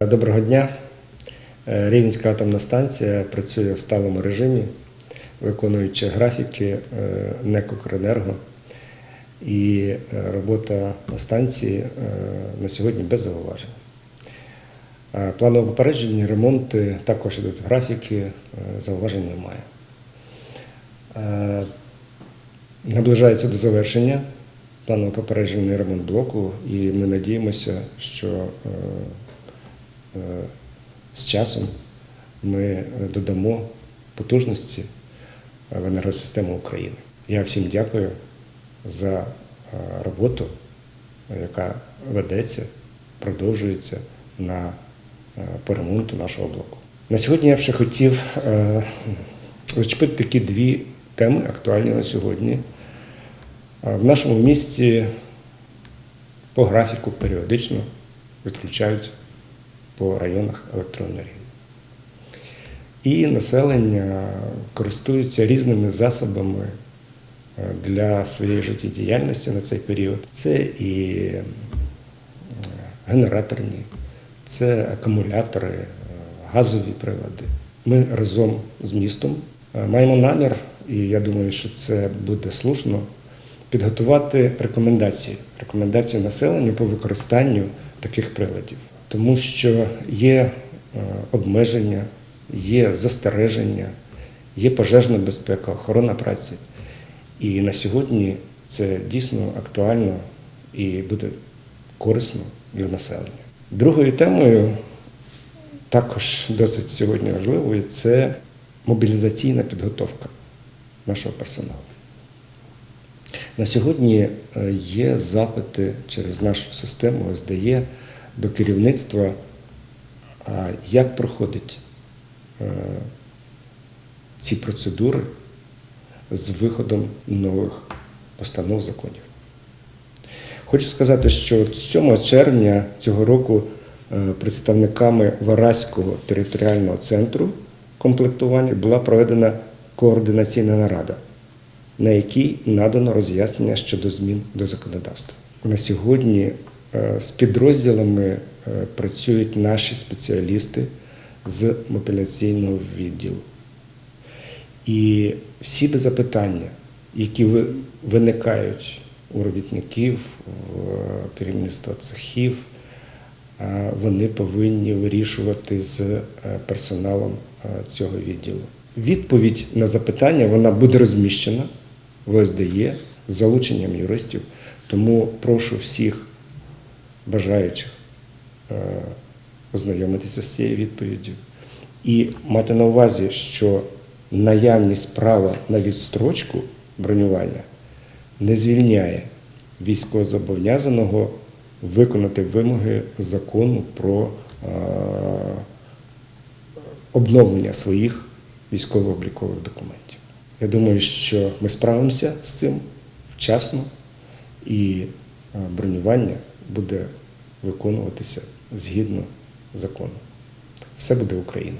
Доброго дня. Е, Рівненська атомна станція працює в сталому режимі, виконуючи графіки е, НЕК «Укренерго». І е, робота на станції на сьогодні без зауважень. Е, Планово попереджені ремонти також йдуть графіки, зауважень немає. Наближається до завершення планово попереджений ремонт блоку, і ми надіємося, що з часом ми е, додамо потужності в енергосистему України. Я всім дякую за е, роботу, яка ведеться, продовжується на е, по ремонту нашого блоку. На сьогодні я ще хотів е, зачепити такі дві теми, актуальні на сьогодні. Е, В нашому місті по графіку періодично відключають по районах електроенергії. І населення користується різними засобами е, для своєї життєдіяльності на цей період. Це і е, генераторні, це акумулятори, е, газові прилади. Ми разом з містом маємо намір, і я думаю, що це буде слушно, підготувати рекомендації, рекомендації населенню по використанню таких приладів, тому що є е, обмеження, є застереження, є пожежна безпека, охорона праці. І на сьогодні це дійсно актуально і буде корисно для населення. Другою темою, також досить сьогодні важливою, це мобілізаційна підготовка нашого персоналу. На сьогодні е, є запити через нашу систему СДЄ до керівництва, а як проходить е, ці процедури з виходом нових постанов законів. Хочу сказати, що 7 червня цього року е, представниками Вараського територіального центру комплектування була проведена координаційна нарада, на якій надано роз'яснення щодо змін до законодавства. На сьогодні е, з підрозділами е, працюють наші спеціалісти з мобілізаційного відділу. І всі запитання, які виникають у робітників, в керівництва цехів, вони повинні вирішувати з е, персоналом е, цього відділу. Відповідь на запитання вона буде розміщена в ОСДЄ з залученням юристів. Тому прошу всіх бажаючих е, ознайомитися з цією відповіддю і мати на увазі, що наявність права на відстрочку бронювання не звільняє військовозобов'язаного виконати вимоги закону про е, обновлення своїх військово-облікових документів. Я думаю, що ми справимося з цим вчасно, і е, бронювання буде виконуватися згідно закону. Все буде Україна.